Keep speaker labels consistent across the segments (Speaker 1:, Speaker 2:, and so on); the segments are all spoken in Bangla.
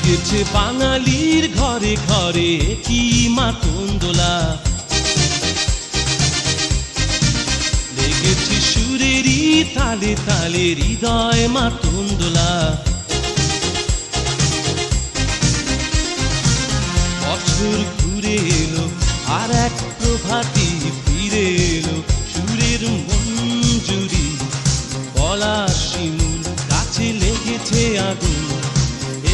Speaker 1: লেগেছে বাঙালির ঘরে ঘরে কি মাতন্দোলা লেগেছে সুরেরই তালে তালে হৃদয় মাতন্দোলা বছর ঘুরে এলো আর এক প্রভাতি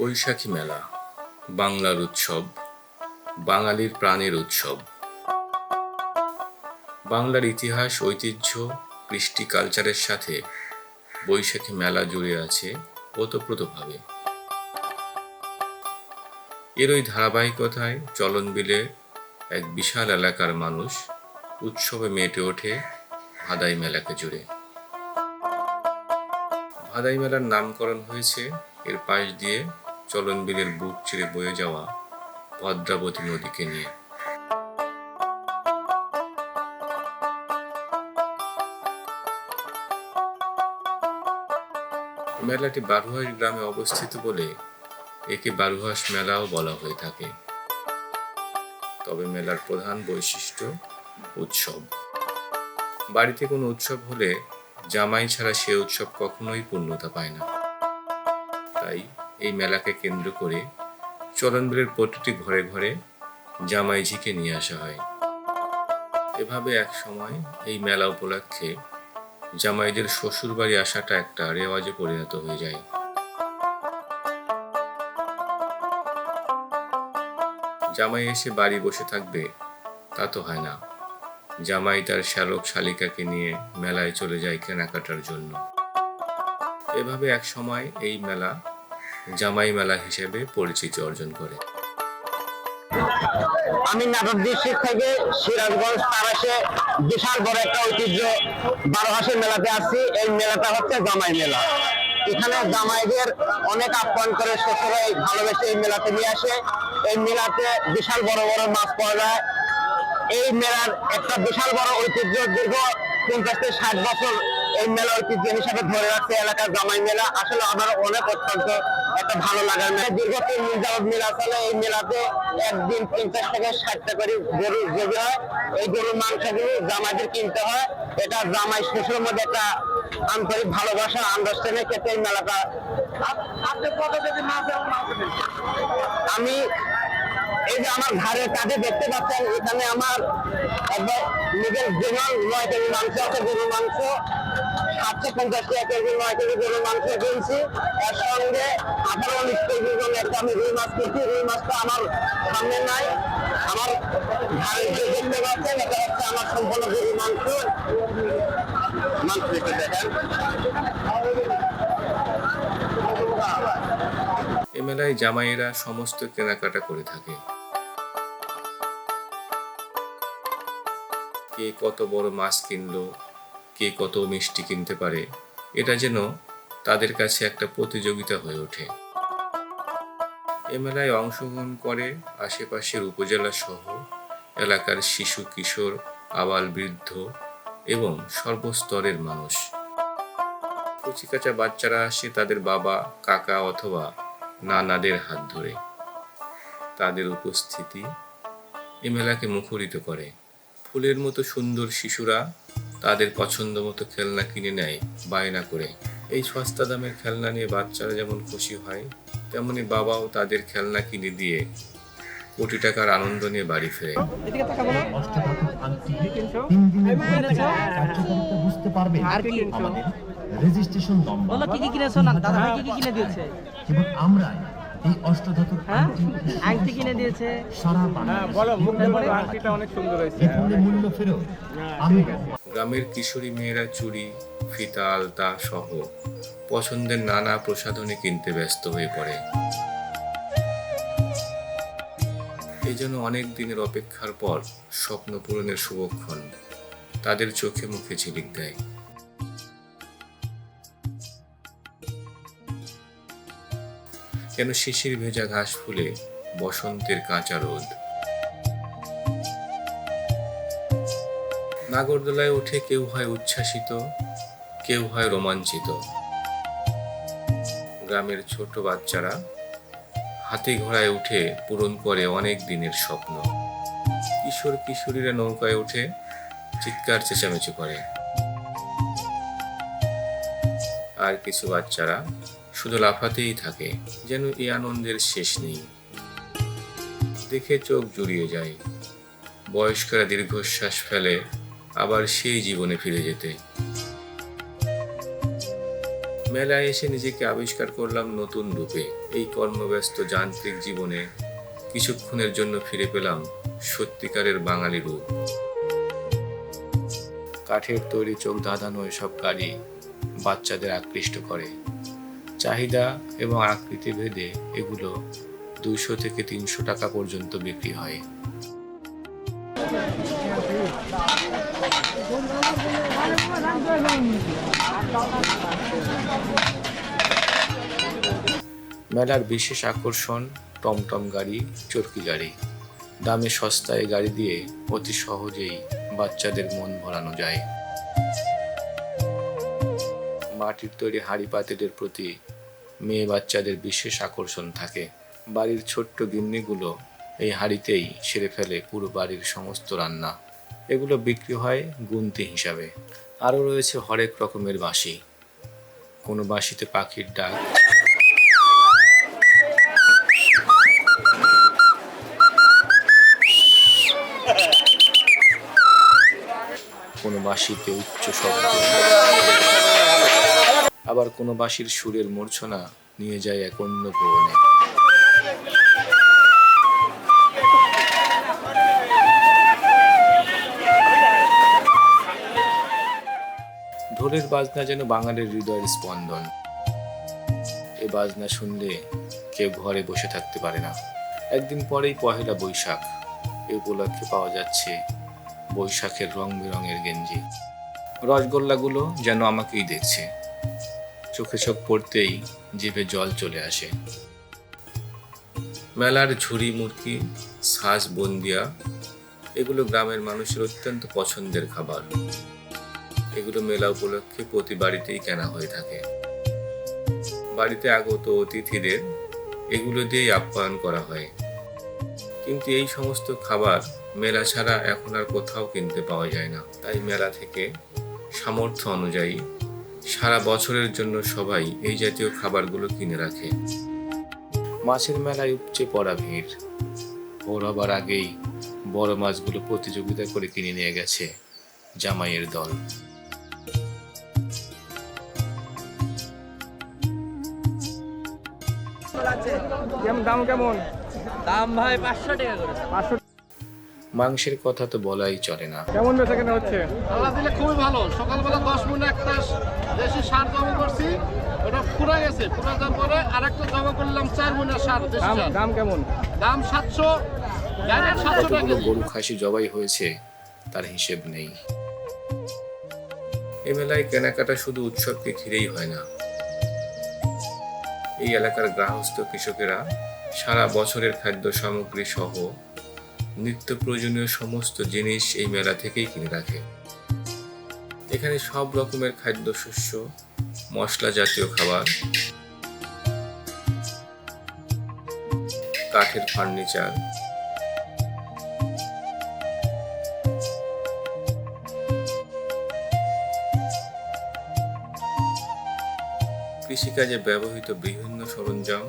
Speaker 2: বৈশাখী মেলা, বাংলার উৎসব, বাঙালির প্রাণের উৎসব। বাংলার ইতিহাস, ঐতিহ্য, কৃষ্টি কালচারের সাথে বৈশাখী মেলা জুড়ে আছে ওতপ্রোতভাবে। এর ওই ধারাবাহিকতায় চলনবিলে এক বিশাল এলাকার মানুষ উৎসবে মেতে ওঠে ভাদাই মেলাকে জুড়ে। ভাদাই মেলার নামকরণ হয়েছে এর পাশ দিয়ে চলনবিলের বুক চিরে বয়ে যাওয়া ভদ্রাবতী নদীকে নিয়ে। মেলাটি বারুহাস গ্রামে অবস্থিত বলে একে বারুহাস মেলাও বলা হয়ে থাকে। তবে মেলার প্রধান বৈশিষ্ট্য উৎসব। বাড়িতে কোনো উৎসব হলে জামাই ছাড়া সে উৎসব কখনোই পূর্ণতা পায় না। তাই এই মেলাকে কেন্দ্র করে চলনবিলের প্রতিটি ঘরে ঘরে জামাইঝিকে নিয়ে আসা হয়। এভাবে এক সময় এই মেলা উপলক্ষে জামাইদের শ্বশুর বাড়ি আসাটা একটা রেওয়াজে পরিণত হয়ে যায়। জামাই এসে বাড়ি বসে থাকবে, তা তো হয় না। জামাই তার শ্যালক শালিকাকে নিয়ে মেলায় চলে যায় কেনাকাটার জন্য। এভাবে এক সময় এই মেলা জামাই মেলা হিসেবে পরিচিতি অর্জন করে।
Speaker 3: আমি নাটক ডিস্ট্রিক্ট থেকে সিরাজগঞ্জ তারাসে বিশাল বড় একটা ঐতিহ্য বারো হাসের মেলাতে আসছি। এই মেলাটা হচ্ছে জামাই মেলা। এখানে জামাইদের অনেক আপ্যায়ন করে শ্বশুরাই ভালোবেসে এই মেলাতে নিয়ে আসে। এই মেলাতে বিশাল বড় বড় মাছ পাওয়া যায়। এই মেলার একটা বিশাল বড় ঐতিহ্য দীর্ঘ পঞ্চাশ থেকে ষাট বছর এই মেলা ঐতিহ্য হিসাবে ধরে রাখছে এলাকার জামাই মেলা। আসলে আমার অনেক অত্যন্ত একটা ভালো লাগার মেলা। দীর্ঘ তিন দিন যাবত মেলা চলে। এই মেলাতে একদিন পঞ্চাশ থেকে ষাটটা করে গরু জবি হয়। এই গরুর মাংসগুলো জামাইদের কিনতে হয়। এটা জামাই শ্বশুরের মধ্যে একটা আন্তরিক ভালোবাসা আন্ডারস্ট্যান্ডের ক্ষেত্রে এই মেলাটা আমি আমার দেখতে এখানে আমার একবার নিজের মাংস আছে, গরুর মাংস, সাতশো পঞ্চাশ মাংস কিনছি। সঙ্গে আঠারো কেজি একটা আমি রুই মাছ কিনছি। রুই মাছটা আমার সামনে নাই। আমার এটা আমার সম্পূর্ণ মাংস।
Speaker 2: এ মেলায় জামাইয়েরা সমস্ত কেনাকাটা করে থাকে। কে কত বড় মাছ কিনলো, কে কত মিষ্টি কিনতে পারে, এটা যেন তাদের কাছে একটা প্রতিযোগিতা হয়ে ওঠে। এ মেলায় অংশগ্রহণ করে আশেপাশের উপজেলা সহ এলাকার শিশু, কিশোর, আবাল, বৃদ্ধ এবং সর্বস্তরের মানুষ। কচিকাচা বাচ্চারা আসে তাদের বাবা, কাকা অথবা নানাদের হাত ধরে। তাদের উপস্থিতি এ মেলাকে মুখরিত করে। ফুলের মতো সুন্দর শিশুরা তাদের পছন্দ মতো খেলনা কিনে নেয় বায়না করে। এই সস্তা দামের খেলনা নিয়ে বাচ্চারা যেমন খুশি হয় তেমনি বাবাও তাদের খেলনা কিনে দিয়ে কোটি টাকার আনন্দ নিয়ে বাড়ি ফেরে।
Speaker 4: রেজিস্ট্রেশন নম্বর
Speaker 5: কি কি কিনেছো? না দাদা কি কি কিনে দিয়েছে?
Speaker 4: এই অষ্টধাতুর
Speaker 5: হ্যাঁ?
Speaker 4: আংটি
Speaker 5: আংটি কিনে দিয়েছে।
Speaker 4: সারা বলো
Speaker 6: মুখে বলো আংটিটা অনেক সুন্দর হয়েছে।
Speaker 4: মূল্য ফেরত।
Speaker 2: গ্রামের কিশোরী মেয়েরা চুড়ি ফিতা আলতা সহ পছন্দের নানা প্রসাধনী কিনতে ব্যস্ত হয়ে পড়ে। এই জন্য অনেক দিনের অপেক্ষার পর স্বপ্ন পূরণের শুভক্ষণ তাদের চোখে মুখে ঝিলিক দেয়। যেন শিশির ভেজা ঘাস ফুলে বসন্তের কাঁচা রোদ। নাগরদোলায় উঠে কেউ হয় উচ্ছ্বাসিত, কেউ হয় রোমাঞ্চিত। গ্রামের ছোট বাচ্চারা হাতি ঘোড়ায় উঠে পূরণ করে অনেক দিনের স্বপ্ন। কিশোর কিশোরীরা নৌকায় উঠে চিৎকার চেঁচামেচি করে। আর কিছু বাচ্চারা শুধু লাফাতেই থাকে, যেন এই আনন্দের শেষ নেই। দেখে চোখ জুড়িয়ে যায়। বয়স্করা দীর্ঘশ্বাস ফেলে, আবার সেই জীবনে ফিরে যেতে। মেলায় এসে নিজেকে আবিষ্কার করলাম নতুন রূপে। এই কর্মব্যস্ত যান্ত্রিক জীবনে কিছুক্ষণের জন্য ফিরে পেলাম সত্যিকারের বাঙালি রূপ। কাঠের তৈরি চোখ ধাঁধানো এসব গাড়ি বাচ্চাদের আকৃষ্ট করে। চাহিদা এবং আকৃতি ভেদে এগুলো দুইশো থেকে তিনশো টাকা পর্যন্ত বিক্রি হয়। মেলার বিশেষ আকর্ষণ টমটম গাড়ি, চরকি গাড়ি। দামে সস্তায় গাড়ি দিয়ে অতি সহজেই বাচ্চাদের মন ভরানো যায়। মাটির তৈরি হাঁড়ি পাতিলের প্রতি মেয়ে বাচ্চাদের বিশেষ আকর্ষণ থাকে। বাড়ির ছোট্ট গিন্নিগুলো এই হাঁড়িতেই সেরে ফেলে পুরো বাড়ির সমস্ত রান্না। এগুলো বিক্রি হয় গুনতি হিসাবে। আরও রয়েছে হরেক রকমের বাঁশি। কোনো বাঁশিতে পাখির ডাক। কোনো বাঁশিতে উচ্চ শব্দ আবার কোনো বাঁশির সুরের মূর্ছনা নিয়ে যায় এক অন্য ভুবনে। ঢোলের বাজনা যেন বাঙালির হৃদয়ের স্পন্দন। এ বাজনা শুনলে কেউ ঘরে বসে থাকতে পারে না। একদিন পরেই পহেলা বৈশাখ। এ উপলক্ষে পাওয়া যাচ্ছে বৈশাখের রং বেরঙের গেঞ্জি। রসগোল্লাগুলো যেন আমাকেই দেখছে। চোখে চোখ পড়তেই জিভে জল চলে আসে। মেলার ঝুড়ি মুরগি শ্বাস বন্দিয়া, এগুলো গ্রামের মানুষের অত্যন্ত পছন্দের খাবার। এগুলো মেলা উপলক্ষে প্রতি বাড়িতেই কেনা হয়ে থাকে। বাড়িতে আগত অতিথিদের এগুলো দিয়েই আপ্যায়ন করা হয়। কিন্তু এই সমস্ত খাবার মেলা ছাড়া এখন আর কোথাও কিনতে পাওয়া যায় না। তাই মেলা থেকে সামর্থ্য অনুযায়ী সারা বছরের জন্য সবাই এই জাতীয় খাবারগুলো কিনে রাখে। মাছের মেলায় উপচে পড়া ভিড়। ভোর হবার আগেই বড় মাছগুলো প্রতিযোগিতা করে কিনে নিয়ে গেছে জামাইয়ের দল।
Speaker 6: দাম কেমন?
Speaker 5: দাম ভাই পাঁচশো টাকা করে।
Speaker 6: পাঁচশো
Speaker 2: মাংসের কথা তো বলাই চলে না।
Speaker 6: কেমন বেচা কেনা হচ্ছে?
Speaker 7: আল্লাহ দিলে খুবই ভালো। সকালবেলা দশ মিনিট একটা দেশি সার জমা করছি। ওটা ফুরা গেছে ফুরা যাওয়ার পরে আরেকটা জমা করলাম চার মিনিট সার দেশি
Speaker 6: দাম
Speaker 7: সার।
Speaker 6: দাম কেমন?
Speaker 7: দাম সাতশো ডাইরেক্ট সাতশো টাকা
Speaker 2: কতগুলো গরু খাসি জবাই হয়েছে তার হিসেব নেই। এ মেলায় কেনাকাটা শুধু উৎসবকে ঘিরেই হয় না। এই এলাকার গ্রাহস্থ কৃষকেরা সারা বছরের খাদ্য সামগ্রী সহ নিত্য প্রয়োজনীয় সমস্ত জিনিস এই মেলা থেকেই কিনে রাখে। এখানে সব রকমের খাদ্যশস্য, মশলা জাতীয় খাবার, কাঠের ফার্নিচার, কৃষিকাজে ব্যবহৃত বিভিন্ন সরঞ্জাম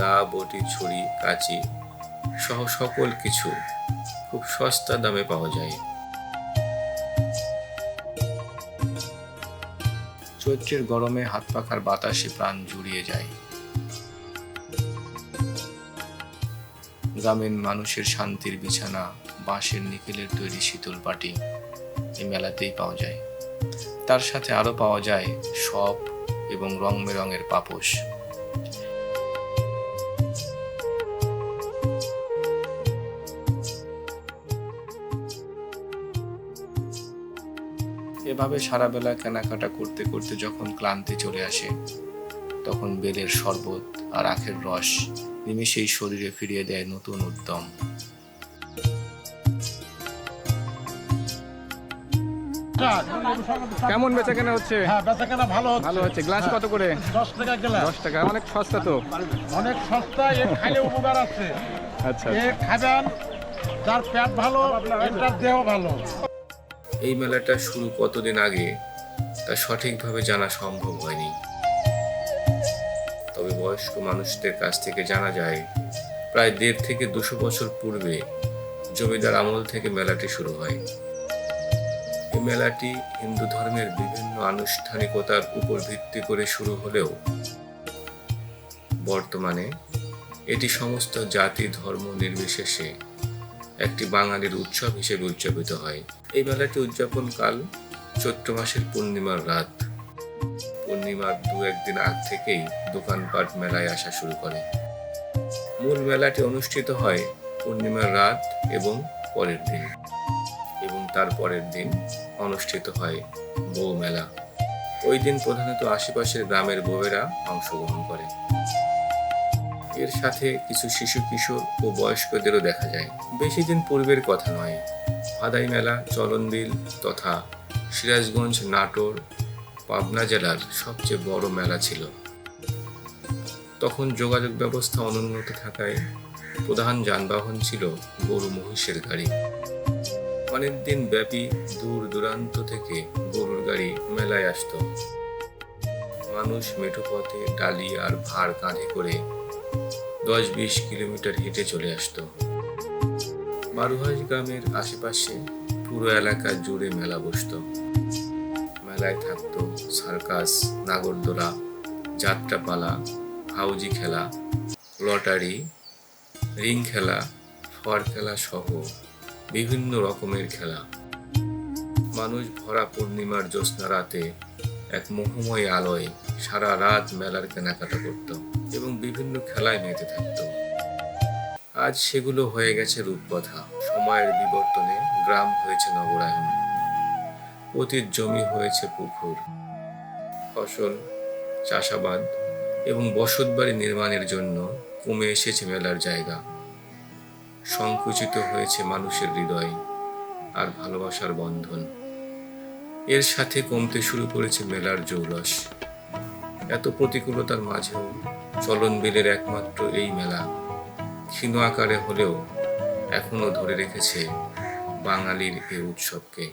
Speaker 2: দা বটি, ছুরি, কাঁচি সহ সকল কিছু খুব সস্তা দামে পাওয়া যায়। চৈত্রের গরমে হাত পাখার বাতাসে প্রাণ জুড়িয়ে যায়। গ্রামীণ মানুষের শান্তির বিছানা, বাঁশের নিকেলের তৈরি শীতল পাটি এই মেলাতেই পাওয়া যায়। তার সাথে আরও পাওয়া যায় সব এবং রং বেরঙের পাপোশ। এভাবে সারা বেলা কেনাকাটা করতে করতে যখন ক্লান্তি চলে আসে তখন বেলের শরবত আর আখের রস নিমিষেই শরীরে ফিরিয়ে দেয় নতুন উদ্যম।
Speaker 6: কেমন বেচা কেনা হচ্ছে?
Speaker 7: হ্যাঁ বেচা কেনা ভালো হচ্ছে।
Speaker 6: ভালো হচ্ছে। গ্লাস কত করে?
Speaker 7: দশ টাকা গেলে
Speaker 6: দশ টাকা অনেক সস্তা তো।
Speaker 7: অনেক সস্তা এ খাইলে উপকার আছে।
Speaker 6: আচ্ছা
Speaker 7: এ খাবেন যার পেট ভালো এটার দেহ ভালো।
Speaker 2: এই মেলাটা শুরু কতদিন আগে? তা সঠিকভাবে জানা সম্ভব হয়নি। তবে বয়স্ক মানুষদের কাছ থেকে জানা যায়, প্রায় দেড় থেকে দুশো বছর পূর্বে জমিদার আমল থেকে মেলাটি শুরু হয়। এই মেলাটি হিন্দু ধর্মের বিভিন্ন আনুষ্ঠানিকতার উপর ভিত্তি করে শুরু হলেও বর্তমানে এটি সমস্ত জাতি ধর্ম নির্বিশেষে একটি বাঙালির উৎসব হিসেবে উদযাপিত হয়। এই মেলাটি উদযাপন কাল চৈত্র মাসের পূর্ণিমার রাত। পূর্ণিমার দু একদিন আগ থেকেই দোকানপাট মেলায় আসা শুরু করে। মূল মেলাটি অনুষ্ঠিত হয় পূর্ণিমার রাত এবং পরের দিন এবং তার পরের দিন অনুষ্ঠিত হয় বউ মেলা। ওই দিন প্রধানত আশেপাশের গ্রামের বউয়েরা অংশগ্রহণ করে। এর সাথে কিছু শিশু কিশোর ও বয়স্কদেরও দেখা যায়। বেশি দিন পূর্বের কথা নয়। ভাদাই মেলা, চলনবিল তথা সিরাজগঞ্জ নাটোর, পাবনা জেলার সবচেয়ে বড় মেলা ছিল। তখন যোগাযোগ ব্যবস্থা অনুন্নত থাকায় প্রধান যানবাহন ছিল গরু মহিষের গাড়ি। অনেকদিন ব্যাপী দূর দূরান্ত থেকে গরুর গাড়ি মেলায় আসতো। মানুষ মেঠো পথে ডালি আর ভার কাঁধে করে দশ বিশ কিলোমিটার হেঁটে চলে আসতো। বারুহাস গ্রামের আশেপাশে পুরো এলাকা জুড়ে মেলা বসতো। মেলায় থাকতো সার্কাস, নাগরদোলা, যাত্রাপালা, হাউজি খেলা, লটারি, রিং খেলা, ফর খেলা সহ বিভিন্ন রকমের খেলা। মানুষ ভরা পূর্ণিমার জ্যোৎস্না রাতে এক মোহময় আলোয় সারা রাত মেলার কেনাকাটা করত এবং বিভিন্ন খেলায় মেতে থাকত। আজ সেগুলো হয়ে গেছে রূপকথা। সময়ের বিবর্তনে গ্রাম হয়েছে নগরায়ণ। অতীত জমি হয়েছে পুকুর। ফসল, চাষাবাদ এবং বসতবাড়ি নির্মাণের জন্য কমে এসেছে মেলার জায়গা। সংকুচিত হয়েছে মানুষের হৃদয় আর ভালোবাসার বন্ধন। এর সাথে কমতে শুরু করেছে মেলার জৌলস। এত প্রতিকূলতার মাঝেও চলন বিলের একমাত্র এই মেলা ক্ষীণ আকারে হলেও এখনও ধরে রেখেছে বাঙালির এই উৎসবকে।